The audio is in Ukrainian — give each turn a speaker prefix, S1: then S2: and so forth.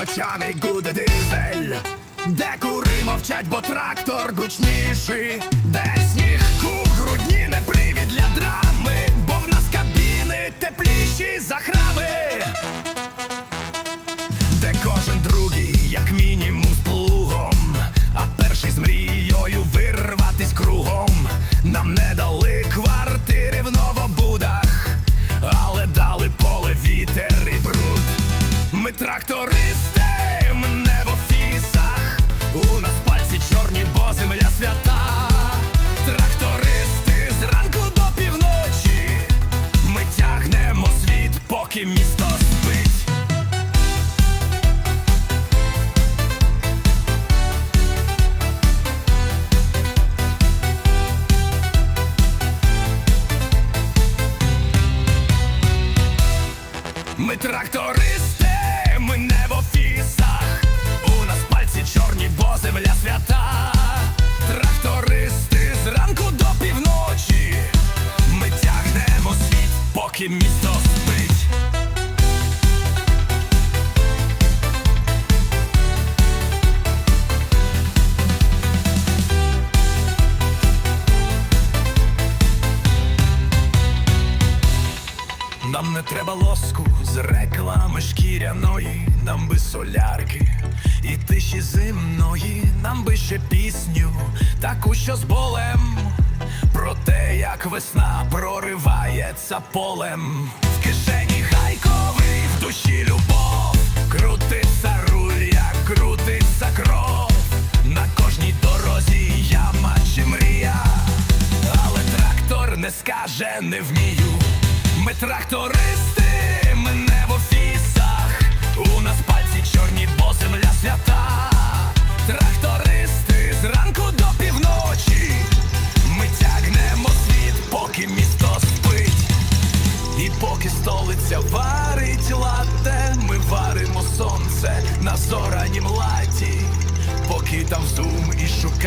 S1: ночами гуде дизель, де кури мовчать, бо трактор гучніший, де сніг у грудні не привід для драми, бо в нас кабіни тепліші за храми, Ми трактористи, ми не в офісах. У нас пальці чорні, бо земля свята. Трактористи зранку до півночі. Ми тягнемо світ, поки місто спить. Ми трактористи, У нас пальці чорні, бо земля свята. Трактористи зранку до півночі. Ми тягнемо світ, поки місто спить. Нам не треба лоску з реклами шкіряної, нам би солярки і тиші зимної, нам би ще пісню, таку, що з болем, про те, як весна проривається полем. В кишені гайковий, в душі любов, крутиться руль, як крутиться кров. На кожній дорозі яма чи мрія, але трактор не скаже, не вмію. Ми трактористи, ми не в офісах. У нас пальці чорні, бо земля свята. Трактористи зранку до півночі. Ми тягнемо світ, поки місто спить. І поки столиця варить лате, ми варимо сонце на зоранім латі. Поки там зум і шукають